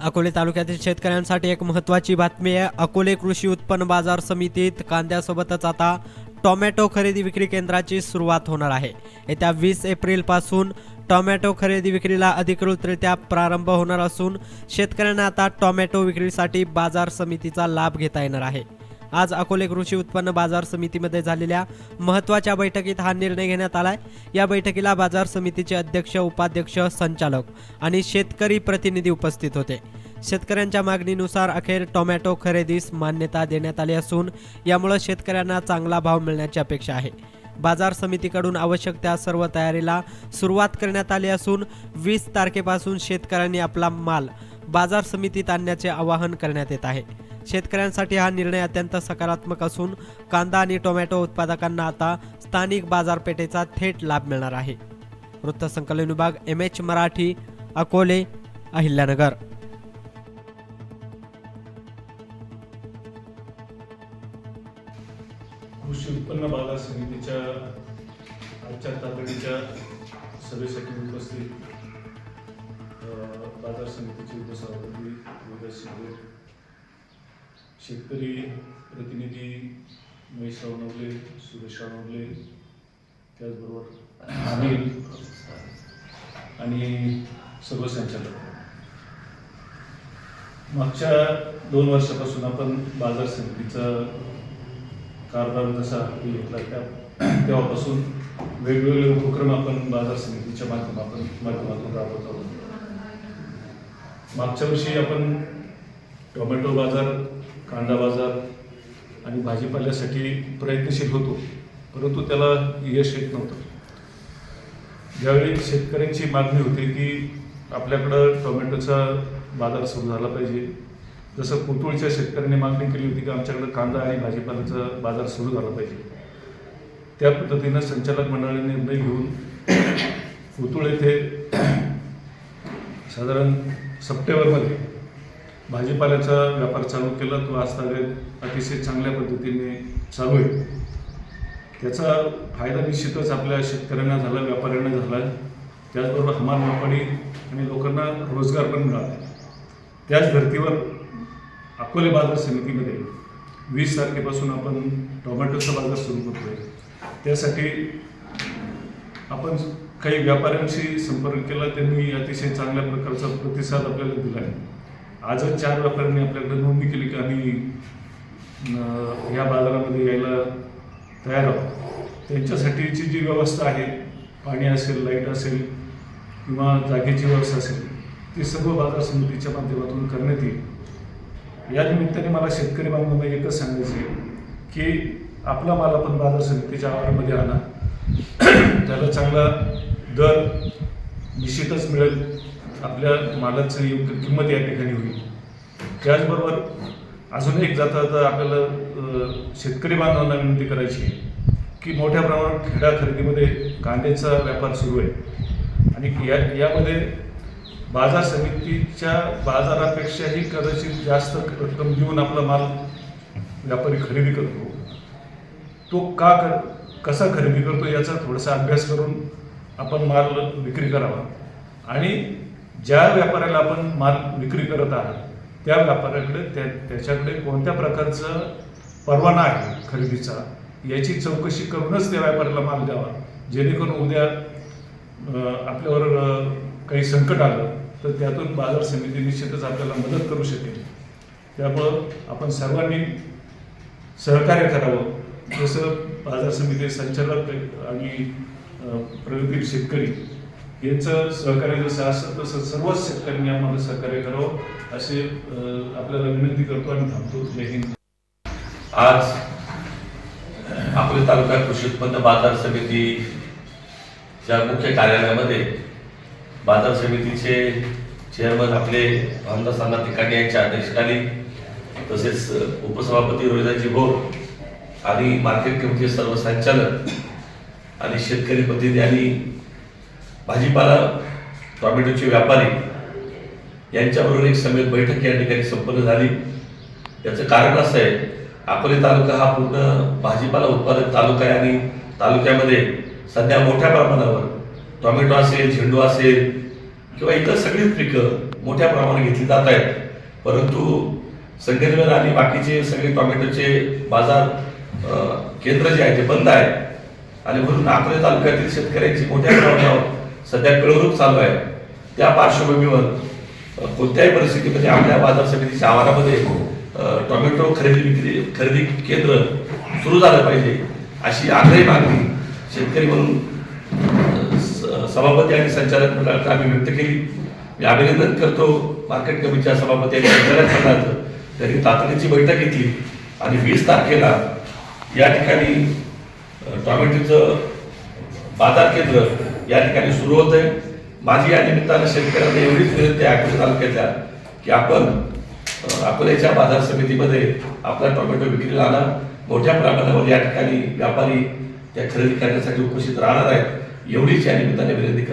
अकोले तालुक्यातील शेतकऱ्यांसाठी एक महत्त्वाची बातमी आहे. अकोले कृषी उत्पन्न बाजार समितीत कांद्यासोबतच आता टोमॅटो खरेदी विक्री केंद्राची सुरुवात होणार आहे. येत्या वीस एप्रिलपासून टोमॅटो खरेदी विक्रीला अधिकृतरित्या प्रारंभ होणार असून शेतकऱ्यांना आता टोमॅटो विक्रीसाठी बाजार समितीचा लाभ घेता येणार आहे. आज अकोले कृषी उत्पन्न बाजार समितीमध्ये झालेल्या महत्त्वाच्या बैठकीत हा निर्णय घेण्यात आलाय. या बैठकीला बाजार समितीचे अध्यक्ष उपाध्यक्ष संचालक आणि शेतकरी प्रतिनिधी उपस्थित होते. शेतकऱ्यांच्या मागणीनुसार अखेर टोमॅटो खरेदीस मान्यता देण्यात आली असून यामुळे शेतकऱ्यांना चांगला भाव मिळण्याची अपेक्षा आहे. बाजार समितीकडून आवश्यक त्या सर्व तयारीला सुरुवात करण्यात आली असून वीस तारखेपासून शेतकऱ्यांनी आपला माल बाजार समितीत आणण्याचे आवाहन करण्यात येत आहे. शेतकऱ्यांसाठी हा निर्णय अत्यंत सकारात्मक असून कांदा आणि टोमॅटो उत्पादकांना आता स्थानिक बाजारपेठेचा थेट लाभ मिळणार आहे. वृत्तसंकलन विभाग एम एच मराठी अकोले अहिल्यानगर. कृषी उत्पन्न बाजार समितीच्या आजच्या तातडीच्या सभेसाठी उपस्थित बाजार समितीचे उपसभापती शिंदे शेतकरी प्रतिनिधी महेश रावनवले सुरेश रावनवले त्याचबरोबर अनिल आणि सर्व संचालक. मागच्या दोन वर्षापासून आपण बाजार समितीचा कारभार जसा हाती घेतला त्या तेव्हापासून वेगवेगळे उपक्रम आपण बाजार समितीच्या माध्यमातून माध्यमातून राबवत आहोत. मागच्या वर्षी आपण टोमॅटो बाजार कांदा बाजार आणि भाजीपाल्यासाठी प्रयत्नशील होतो परंतु त्याला यश येत नव्हतं. ज्यावेळी शेतकऱ्यांची मागणी होती की आपल्याकडं टोमॅटोचा बाजार सुरू झाला पाहिजे जसं कुतूळच्या शेतकऱ्यांनी मागणी केली होती की आमच्याकडं कांदा आणि भाजीपाल्याचा बाजार सुरू झाला पाहिजे. त्या पद्धतीनं संचालक मंडळाने निर्णय घेऊन कुतूळ येथे साधारण सप्टेंबरमध्ये भाजीपाल्याचा व्यापार चालू केला तो आजतागत अतिशय चांगल्या पद्धतीने चालू आहे. त्याचा फायदा निश्चितच आपल्या शेतकऱ्यांना झाला व्यापाऱ्यांना झाला. त्याचबरोबर हमाल मापाडी आणि लोकांना रोजगार पण मिळाला. त्याच धर्तीवर अकोले बाजार समितीमध्ये वीस तारखेपासून आपण टोमॅटोचा बाजार सुरू करतोय. त्यासाठी आपण काही व्यापाऱ्यांशी संपर्क केला त्यांनी अतिशय चांगल्या प्रकारचा प्रतिसाद आपल्याला दिला आहे. आजच चार व्यापाऱ्यांनी आपल्याकडे नोंदणी केली की आम्ही या बाजारामध्ये यायला तयार आहोत. त्यांच्यासाठीची जी व्यवस्था आहे पाणी असेल लाइट असेल किंवा जागेची व्यवस्था असेल ती सर्व बाजार समितीच्या माध्यमातून करण्यात येईल. या निमित्ताने मला शेतकरी बांधवांना एकच सांगायचं आहे की आपला माल आपण बाजार समितीच्या आवारामध्ये आणा. त्याला चांगला दर निश्चितच मिळेल. आपल्या मालाचं योग्य किंमत या ठिकाणी होईल. त्याचबरोबर अजून एक जाता जाता आपल्याला शेतकरी बांधवांना विनंती करायची आहे की मोठ्या प्रमाणात खेडा खरेदीमध्ये कांद्याचा व्यापार सुरू आहे. आणि या यामध्ये बाजार समितीच्या बाजारापेक्षाही कदाचित जास्त रक्कम देऊन आपला माल व्यापारी खरेदी करतो. तो का कर कसा खरेदी करतो याचा थोडासा अभ्यास करून आपण माल विक्री करावा. आणि ज्या व्यापाऱ्याला आपण माल विक्री करत आहात त्या व्यापाऱ्याकडे त्या त्याच्याकडे कोणत्या प्रकारचं परवाना आहे खरेदीचा याची चौकशी करूनच त्या व्यापाऱ्याला माल द्यावा. जेणेकरून उद्या आपल्यावर काही संकट आलं तर त्यातून बाजार समिती निश्चितच आपल्याला मदत करू शकेल. त्यामुळं आपण सर्वांनी सहकार्य करावं. जसं बाजार समिती संचालक आणि प्रगतील शेतकरी यांचं सहकार्य जसं असतं तसं सर्वच शेतकऱ्यांनी आम्हाला सहकार्य करावं असे आपल्याला विनंती करतो आणि थांबतो. जय हिंद. आज आपले तालुका कृषी उत्पन्न बाजार समितीच्या मुख्य कार्यालयामध्ये बाजार समितीचे चेअरमन आपले रामदास अण्णा तिकाटे यांच्या अध्यक्षतेखाली तसेच उपसभापती रोहिदाजी भोर आणि मार्केट कमिटीचे सर्व संचालक आणि शेतकरी प्रतिनिधी आणि भाजीपाला टोमॅटोचे व्यापारी यांच्याबरोबर एक समेत बैठक या ठिकाणी संपन्न झाली. याचं कारण असं आहे अकोले तालुका हा पूर्ण भाजीपाला उत्पादक तालुका आहे आणि तालुक्यामध्ये सध्या मोठ्या प्रमाणावर टोमॅटो असेल झेंडू असेल किंवा इतर सगळीच पिकं मोठ्या प्रमाणात घेतली जात आहेत. परंतु संगमनेर आणि बाकीचे सगळे टोमॅटोचे बाजार केंद्र जे आहे ते बंद आहे. आणि म्हणून अकोले तालुक्यातील शेतकऱ्यांची मोठ्या प्रमाणावर सध्या पिळवणूक चालू आहे. त्या पार्श्वभूमीवर कोणत्याही परिस्थितीमध्ये आपल्या बाजार समितीच्या आवारामध्ये टोमॅटो खरेदी विक्री खरेदी केंद्र सुरू झालं पाहिजे अशी आग्रही मागणी शेतकरी म्हणून स- सभापती आणि संचालक मंडळाकडे आम्ही व्यक्त केली. मी अभिनंदन करतो मार्केट कमिटीच्या सभापती आणि संचालक मंडळाचं त्यांनी तातडीची बैठक घेतली आणि वीस तारखेला या ठिकाणी अ, टोमॅटोचं बाजार केंद्र या ठिकाणी सुरू होत आहे माझी या निमित्तानं शेतकऱ्यांना एवढीच विनंती अकोला तालुक्यातल्या की आपण अकोल्याच्या बाजार समितीमध्ये आपला टोमॅटो विक्रीला आणा. मोठ्या प्रमाणावर या ठिकाणी व्यापारी त्या खरेदी करण्यासाठी उपस्थित राहणार आहेत. एवढीच या निमित्ताने विनंती